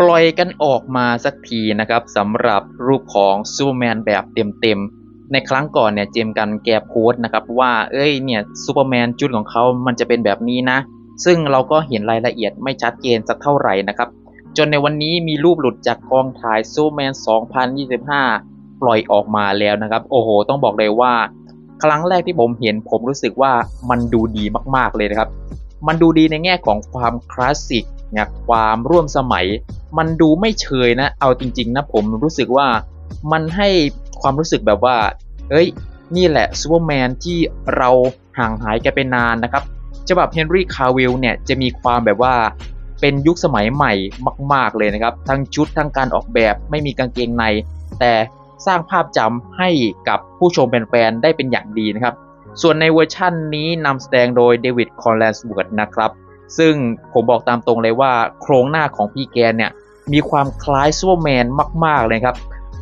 ปล่อยกันออกมาสักทีนะครับสำหรับรูปของซูเปอร์แมนแบบเต็มๆ ในครั้งก่อนเนี่ยเจมส์กันแกโพสต์นะครับว่าเอ้ยเนี่ยซูเปอร์แมนจุดของเขามันจะเป็นแบบนี้นะ ซึ่งเราก็เห็นรายละเอียดไม่ชัดเจนสักเท่าไหร่นะครับ จนในวันนี้มีรูปหลุดจากกองถ่ายซูเปอร์แมน 2025 ปล่อยออกมาแล้วนะครับ โอ้โห ต้องบอกเลยว่า ครั้งแรกที่ผมเห็นผมรู้สึกว่ามันดูดีมากๆเลยนะครับ มันดูดีในแง่ของความคลาสสิก เนี่ยความร่วมสมัย มันดูไม่เชยนะ เอาจริง ๆ นะผมรู้สึกว่ามันให้ความรู้สึกแบบว่าเอ้ย นี่แหละซูเปอร์แมนที่เราห่างหายกันไปนานนะครับฉบับเฮนรี่คาวิลเนี่ยจะมีความแบบว่าเป็นยุคสมัยใหม่มาก ๆ เลยนะครับ ทั้งชุดทั้งการออกแบบไม่มีกางเกงใน แต่สร้างภาพจำให้กับผู้ชมแฟนๆได้เป็นอย่างดีนะครับ ส่วนในเวอร์ชั่นนี้นำแสดงโดยเดวิดคอลแลนสเวิร์ดนะครับ ซึ่งผมบอกตามตรงเลยว่าโครงหน้าของพี่แกนเนี่ยมีความคล้ายซูเปอร์แมนมาก ๆ เลยครับ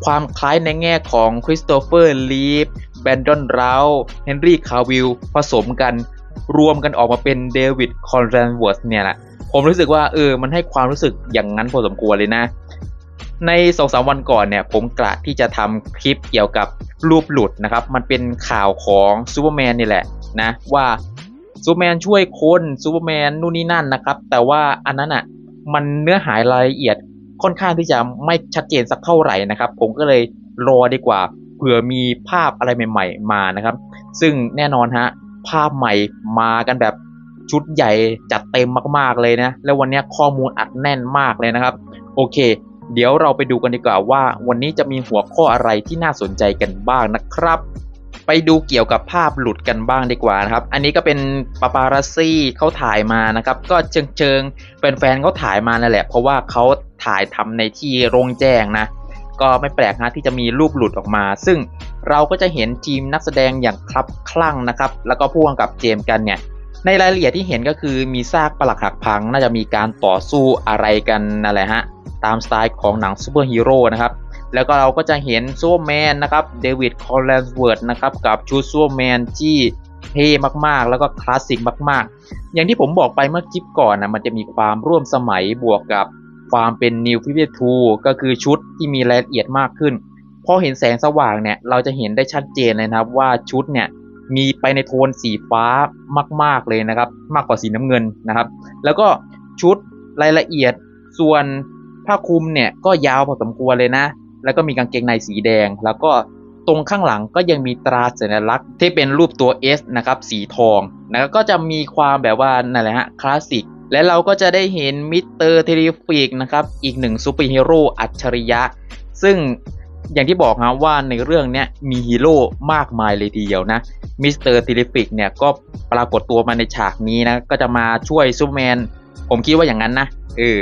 ความคล้ายในแง่ของคริสโตเฟอร์ลีฟแบนดอนราเฮนรี่คาวิลผสมกัน รวมกันออกมาเป็นเดวิดคอนแรนเวิร์สเนี่ยแหละผมรู้สึกว่าเออมันให้ความรู้สึกอย่างนั้นพอสมควรเลยนะ ในสองสามวันก่อนเนี่ยผมกะที่จะทำคลิปเกี่ยวกับรูปหลุดนะครับ มันเป็นข่าวของซูเปอร์แมนนี่แหละนะว่า ซูเปอร์แมนช่วยคนซูเปอร์แมนนู่นนี่นั่นนะครับ แต่ว่าอันนั้นอะมันเนื้อหารายละเอียดค่อนข้างที่จะไม่ชัดเจนสักเท่าไหร่นะครับ ผมก็เลยรอดีกว่าเผื่อมีภาพอะไรใหม่ ๆ มานะครับ ซึ่งแน่นอนฮะภาพใหม่มากันแบบชุดใหญ่จัดเต็มมากๆเลยนะ แล้ววันนี้ข้อมูลอัดแน่นมากเลยนะครับ โอเค เดี๋ยวเราไปดูกันดีกว่าว่า วันนี้จะมีหัวข้ออะไรที่น่าสนใจกันบ้างนะครับ ไปดูเกี่ยวกับภาพหลุดกันบ้างดีกว่านะครับ อันนี้ก็เป็นปาปารัสซี่เขาถ่ายมานะครับ ก็เชิงเชิงแฟนๆเขาถ่ายมานั่นแหละ เพราะว่าเขาถ่ายทำในที่โรงแจ้งนะ ก็ไม่แปลกนะที่จะมีรูปหลุดออกมา ซึ่งเราก็จะเห็นทีมนักแสดงอย่างคลับคลั่งนะครับ แล้วก็พ่วงกับเจมส์กันเนี่ย ในรายละเอียดที่เห็นก็คือมีซากปลักหักพัง น่าจะมีการต่อสู้อะไรกันนั่นแหละฮะ ตามสไตล์ของหนังซูเปอร์ฮีโร่นะครับ แล้วก็เราก็จะเห็นซูเปอร์แมนนะครับเดวิดคอลเลนส์เวิร์ดนะครับกับชุดซูเปอร์แมนที่เท่มากๆ แล้วก็คลาสสิกมาก ๆ อย่างที่ผมบอกไปเมื่อคลิปก่อนนะมันจะมีความร่วมสมัยบวกกับความเป็น New 52ก็คือชุดที่มีรายละเอียดมากขึ้น พอเห็นแสงสว่างเนี่ยเราจะเห็นได้ชัดเจนเลยนะครับว่าชุดเนี่ยมีไปในโทนสีฟ้ามาก ๆเลยนะครับ มากกว่าสีน้ำเงินนะครับ แล้วก็ชุดรายละเอียดส่วนผ้าคลุมเนี่ยก็ยาวพอสมควรเลยนะ แล้วก็มีกางเกงในสีแดง แล้วก็ตรงข้างหลังก็ยังมีตราสัญลักษณ์ที่เป็นรูปตัว S นะครับสีทองนะก็จะมีความแบบว่านั่นแหละฮะคลาสสิกและเราก็จะได้เห็นมิสเตอร์เทริฟิกนะครับอีกหนึ่งซูเปอร์ฮีโร่อัจฉริยะ ซึ่งอย่างที่บอกนะว่าในเรื่องนี้มีฮีโร่มากมายเลยทีเดียวนะมิสเตอร์เทริฟิกเนี่ยก็ปรากฏตัวมาในฉากนี้นะก็จะมาช่วยซูเปอร์แมนผมคิดว่าอย่างนั้นนะเออ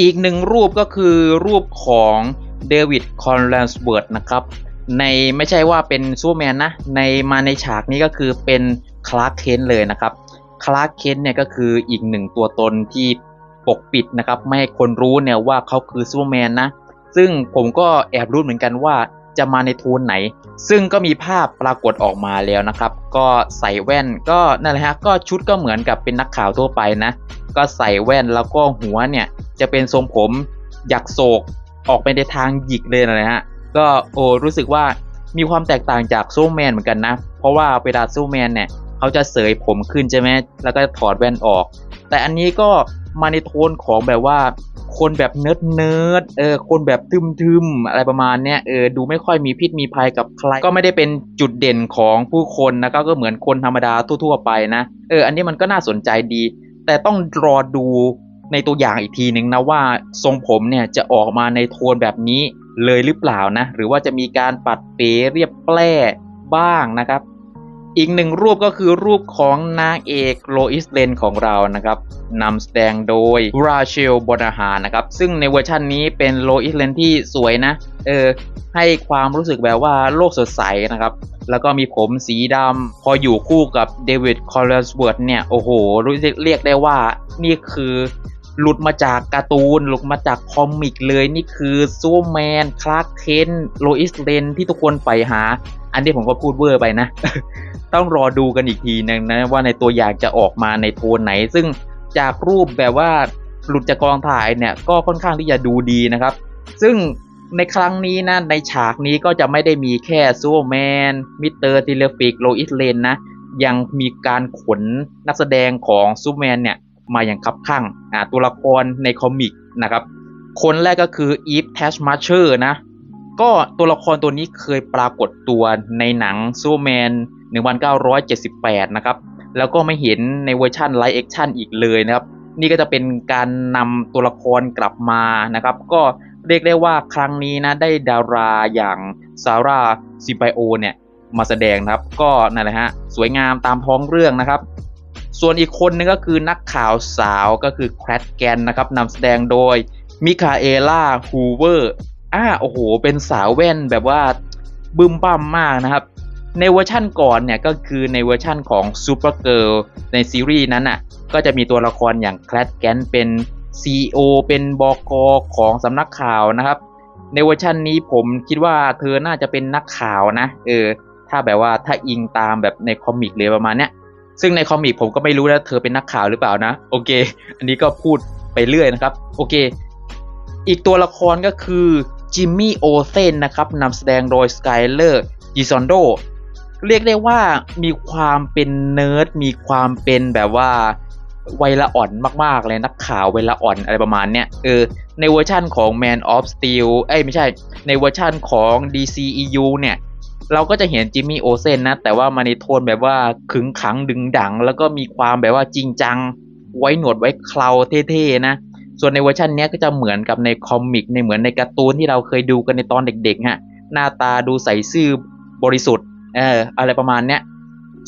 อีกหนึ่งรูปก็คือรูปของ เดวิดคอนแลนส์เบิร์ดนะครับ ในไม่ใช่ว่าเป็นซูเปอร์แมนนะ ในมาในฉากนี้ก็คือเป็นคลาร์กเคนเลยนะครับคลาร์กเคนเนี่ยก็คืออีกหนึ่งตัวตนที่ปกปิดนะครับ ไม่ให้คนรู้เนี่ยว่าเขาคือซูเปอร์แมนนะ ซึ่งผมก็แอบรู้เหมือนกันว่าจะมาในโทนไหน ซึ่งก็มีภาพปรากฏออกมาแล้วนะครับ ก็ใส่แว่นก็นั่นแหละฮะก็ชุดก็เหมือนกับเป็นนักข่าวทั่วไปนะ ก็ใส่แว่นแล้วก็หัวเนี่ยจะเป็นทรงผมหยักโศก ออกไปในทางหยิกเลยนะฮะก็โอ้รู้สึกว่ามีความแตกต่างจากซูแมนเหมือนกันนะ เพราะว่าเวลาซูแมนเนี่ยเขาจะเสยผมขึ้นใช่ไหมแล้วก็ถอดแว่นออก แต่อันนี้ก็มาในโทนของแบบว่า คนแบบเนิร์ดเนิร์ดเออคนแบบทึมๆอะไรประมาณเนี้ยเออดูไม่ค่อยมีพิษมีภัยกับใคร ก็ไม่ได้เป็นจุดเด่นของผู้คนนะก็ก็เหมือนคนธรรมดาทั่วๆไปนะเอออันนี้มันก็น่าสนใจดี แต่ต้องรอดู ในตัวอย่างอีกทีหนึ่งนะว่าทรงผมเนี่ยจะออกมาในโทนแบบนี้เลยหรือเปล่านะ หรือว่าจะมีการปัดเป๋เรียบแปร่บ้างนะครับ อีกหนึ่งรูปก็คือรูปของนางเอกโลอิสเลนของเรานะครับนำแสดงโดยราเชลบอนาฮานะครับ ซึ่งในเวอร์ชันนี้เป็นโลอิสเลนที่สวยนะ เออ ให้ความรู้สึกแบบว่าโลกสดใสนะครับ แล้วก็มีผมสีดำพออยู่คู่กับเดวิดคอลเลสเวิร์ดเนี่ย โอ้โห รู้สึกเรียกได้ว่านี่คือ หลุดมาจากการ์ตูน หลุดมาจากคอมิกเลยนี่คือซูเปอร์แมนคลาร์กเคนโลอิสเลนที่ทุกคนใฝ่หา อันนี้ผมก็พูดเวอร์ไปนะ ต้องรอดูกันอีกทีนึงนะว่าในตัวอย่างจะออกมาในโทนไหน ซึ่งจากรูปแบบว่าหลุดจากกองถ่ายเนี่ยก็ค่อนข้างที่จะดูดีนะครับ ซึ่งในครั้งนี้นะในฉากนี้ก็จะไม่ได้มีแค่ซูเปอร์แมนมิสเตอร์ทีเลฟิกโลอิสเลนนะยังมีการขนนักแสดงของซูเปอร์แมนเนี่ย มาอย่างคับข้างอ่าตัวละครในคอมิกนะครับ คนแรกก็คืออีฟแทชมาเชอร์นะ ก็ตัวละครตัวนี้เคยปรากฏตัวในหนังซูแมน1978 นะครับ แล้วก็ไม่เห็นในเวอร์ชันไลฟ์แอคชั่นอีกเลยนะครับ นี่ก็จะเป็นการนำตัวละครกลับมานะครับ ก็เรียกได้ว่าครั้งนี้นะได้ดาราอย่างซาร่าซิไบโอเนี่ยมาแสดงนะครับ ก็นั่นแหละฮะ สวยงามตามท้องเรื่องนะครับ ส่วนอีกคนนึงก็คือนักข่าวสาวก็คือแครดแกนนะครับนำแสดงโดยมิคาเอล่าฮูเวอร์อ่าโอ้โห เป็นสาวแว่นแบบว่าบึ้มบ้ามมากนะครับ ในเวอร์ชั่นก่อนเนี่ยก็คือในเวอร์ชั่นของซูเปอร์เกิลในซีรีส์นั้นอะก็จะมีตัวละครอย่างแคลดแกนเป็น CEO เป็นบอกของสำนักข่าวนะครับ ในเวอร์ชันนี้ผมคิดว่าเธอน่าจะเป็นนักข่าวนะ เออ ถ้าแบบว่าถ้าอิงตามแบบในคอมิกเลยประมาณเนี้ย ซึ่งในคอมิกผมก็ไม่รู้นะเธอเป็นนักข่าวหรือเปล่านะ โอเค อันนี้ก็พูดไปเรื่อยนะครับ โอเค อีกตัวละครก็คือจิมมี่โอเซนนะครับนำแสดงโดยสกายเลอร์จิซอนโดเรียกได้ว่ามีความเป็นเนิร์ด มีความเป็นแบบว่าวัยละอ่อนมากๆเลยนักข่าววัยละอ่อนอะไรประมาณเนี้ยเออในเวอร์ชั่นของ Man of Steel เอ้ยไม่ใช่ในเวอร์ชั่นของ DCEU เนี่ย เราก็จะเห็นจิมมี่โอเซนนะ แต่ว่ามาในโทนแบบว่าขึงขังดึงดัง แล้วก็มีความแบบว่าจริงจัง ไว้หนวดไว้เคราเท่ๆนะ ส่วนในเวอร์ชันนี้ก็จะเหมือนกับในคอมิกในเหมือนในการ์ตูนที่เราเคยดูกันในตอนเด็กๆฮะหน้าตาดูใสซื่อบริสุทธิ์เอออะไรประมาณเนี้ย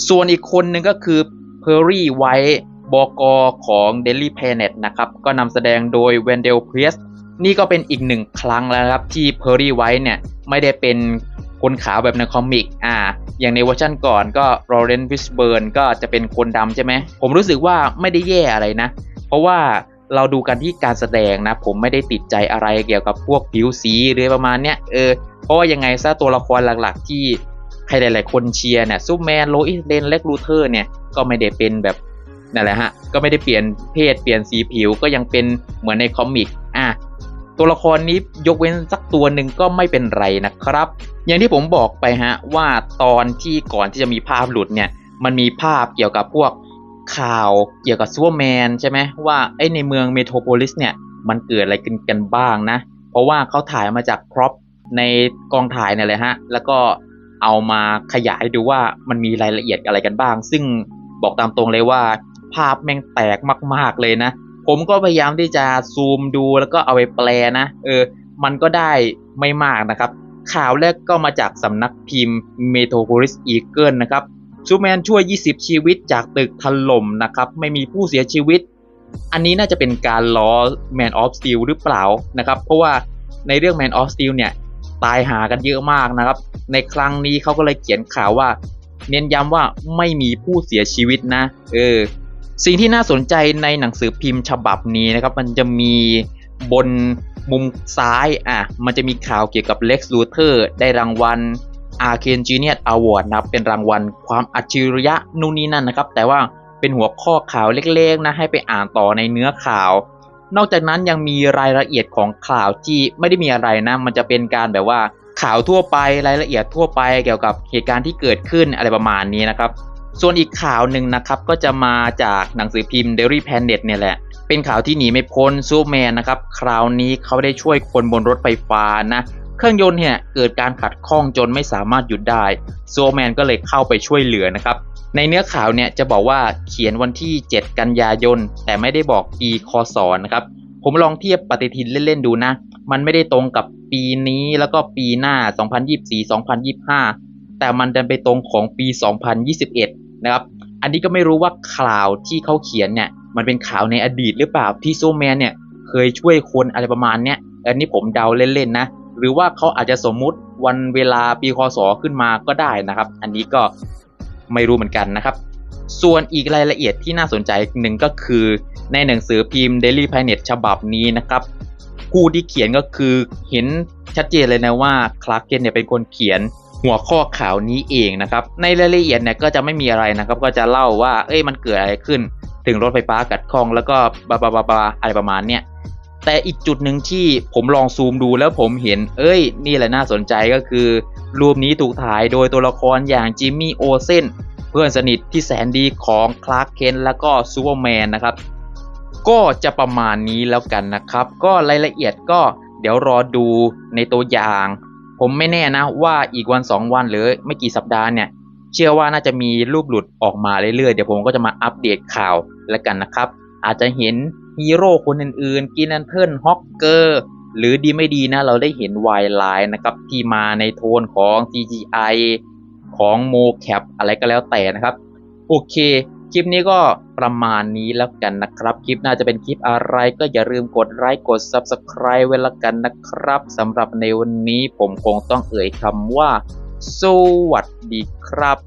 ส่วนอีกคนหนึ่งก็คือเพอร์รี่ไวท์บกของ Daily Planet นะครับ ก็นำแสดงโดย w e n d e l p r i e s นี่ก็เป็นอีกหนึ่งครั้งแล้วครับ ที่เพอร์รี่ไวท์เนี่ย ไม่ได้เป็น คนขาวแบบในคอมิก อ่า อย่างในเวอร์ชันก่อนก็โรเรนวิสเบิร์นก็จะเป็นคนดำใช่ไหม ผมรู้สึกว่าไม่ได้แย่อะไรนะ เพราะว่าเราดูกันที่การแสดงนะ ผมไม่ได้ติดใจอะไรเกี่ยวกับพวกผิวสีหรือประมาณเนี้ย เออ เพราะว่ายังไงซะตัวละครหลักๆ ที่ใครหลายๆคนเชียร์เนี่ยซูแมนโลอิสเลนเล็กลูเทอร์เนี่ย ก็ไม่ได้เป็นแบบนั่นแหละฮะ ก็ไม่ได้เปลี่ยนเพศเปลี่ยนสีผิวก็ยังเป็นเหมือนในคอมิก ตัวละครนี้ยกเว้นสักตัวหนึ่งก็ไม่เป็นไรนะครับ อย่างที่ผมบอกไปฮะว่าตอนที่ก่อนที่จะมีภาพหลุดเนี่ยมันมีภาพเกี่ยวกับพวกข่าวเกี่ยวกับซูเปอร์แมนใช่ไหมว่าไอ้ในเมืองเมโทรโพลิสเนี่ยมันเกิดอะไรกันกันบ้างนะ เพราะว่าเขาถ่ายมาจากพร็อพในกองถ่ายเนี่ยแหละฮะ แล้วก็เอามาขยายดูว่ามันมีรายละเอียดอะไรกันบ้าง ซึ่งบอกตามตรงเลยว่า ภาพแม่งแตกมาก ๆเลยนะ ผมก็พยายามที่จะซูมดูแล้วก็เอาไปแปลนะ เออ มันก็ได้ไม่มากนะครับ ข่าวแรกก็มาจากสำนักพิมพ์ Metropolis Eagle นะครับซูแมนช่วย 20 ชีวิตจากตึกถล่มนะครับ ไม่มีผู้เสียชีวิต อันนี้น่าจะเป็นการล้อ Man of Steel หรือเปล่านะครับ เพราะว่าในเรื่อง Man of Steel เนี่ย ตายหากันเยอะมากนะครับ ในครั้งนี้เขาก็เลยเขียนข่าวว่า เน้นย้ำว่าไม่มีผู้เสียชีวิตนะ เออ สิ่งที่น่าสนใจในหนังสือพิมพ์ฉบับนี้นะครับ มันจะมีบนมุมซ้ายอะมันจะมีข่าวเกี่ยวกับ Lex Luthor ได้รางวัล Arcane Genius Award นะครับเป็นรางวัลความอัจฉริยะนู่นนี่นั่นนะครับ แต่ว่าเป็นหัวข้อข่าวเล็กๆนะให้ไปอ่านต่อในเนื้อข่าว นอกจากนั้นยังมีรายละเอียดของข่าวที่ไม่ได้มีอะไรนะ มันจะเป็นการแบบว่าข่าวทั่วไปรายละเอียดทั่วไปเกี่ยวกับเหตุการณ์ที่เกิดขึ้นอะไรประมาณนี้นะครับ ส่วนอีกข่าวหนึ่งนะครับก็จะมาจากหนังสือพิมพ์ Daily Planet เนี่ยแหละ เป็นข่าวที่หนีไม่พ้นซูเปอร์แมนนะครับ คราวนี้เขาได้ช่วยคนบนรถไฟฟ้านะ เครื่องยนต์เนี่ยเกิดการขัดข้องจนไม่สามารถหยุดได้ซูเปอร์แมนก็เลยเข้าไปช่วยเหลือนะครับ ในเนื้อข่าวเนี่ยจะบอกว่าเขียนวันที่ 7 กันยายน แต่ไม่ได้บอกปีคศนะครับ ผมลองเทียบปฏิทินเล่นๆดูนะ มันไม่ได้ตรงกับปีนี้แล้วก็ปีหน้า 2024 2025 แต่มันดันไปตรงของปี 2021 นะครับ อันนี้ก็ไม่รู้ว่าข่าวที่เขาเขียนเนี่ย มันเป็นข่าวในอดีตหรือเปล่าที่ซูแมนเนี่ยเคยช่วยคนอะไรประมาณเนี้ยอันนี้ผมเดาเล่นๆนะ หรือว่าเขาอาจจะสมมุติวันเวลาปีคศขึ้นมาก็ได้นะครับ อันนี้ก็ไม่รู้เหมือนกันนะครับ ส่วนอีกรายละเอียดที่น่าสนใจหนึ่งก็คือ ในหนังสือพิมพ์ Daily Planet ฉบับนี้นะครับ ผู้ที่เขียนก็คือเห็นชัดเจนเลยนะว่าคลาร์กเกนเนี่ยเป็นคนเขียน หัวข้อข่าวนี้เองนะครับ ในรายละเอียดเนี่ยก็จะไม่มีอะไรนะครับ ก็จะเล่าว่า เอ้ยมันเกิดอะไรขึ้น ถึงรถไฟฟ้ากัดข้องแล้วก็บาบาบาบาอะไรประมาณเนี้ยแต่อีกจุดหนึ่งที่ผมลองซูมดูแล้วผมเห็น เอ้ย นี่แหละน่าสนใจก็คือ รูปนี้ถูกถ่ายโดยตัวละครอย่างจิมมี่โอเซนเพื่อนสนิทที่แสนดีของคลาร์กเคนแล้วก็ซูเปอร์แมนนะครับ ก็จะประมาณนี้แล้วกันนะครับ ก็รายละเอียดก็เดี๋ยวรอดูในตัวอย่าง ผมไม่แน่นะว่าอีกวันสองวันหรือไม่กี่สัปดาห์เนี่ย เชื่อว่าน่าจะมีรูปหลุดออกมาเรื่อยๆ เดี๋ยวผมก็จะมาอัปเดตข่าวแล้วกันนะครับ อาจจะเห็นฮีโร่คนอื่นๆ กินแอนเทิลฮอกเกอร์ หรือดีไม่ดีนะ เราได้เห็นวายไลน์นะครับ ที่มาในโทนของ CGI ของโมแคปอะไรก็แล้วแต่นะครับ โอเค คลิปนี้ก็ประมาณนี้แล้วกันนะครับ คลิปน่าจะเป็นคลิปอะไรก็อย่าลืมกดไลค์กด Subscribe ไว้ละกันนะครับสำหรับในวันนี้ผมคงต้องเอ่ยคำว่า สวัสดีครับ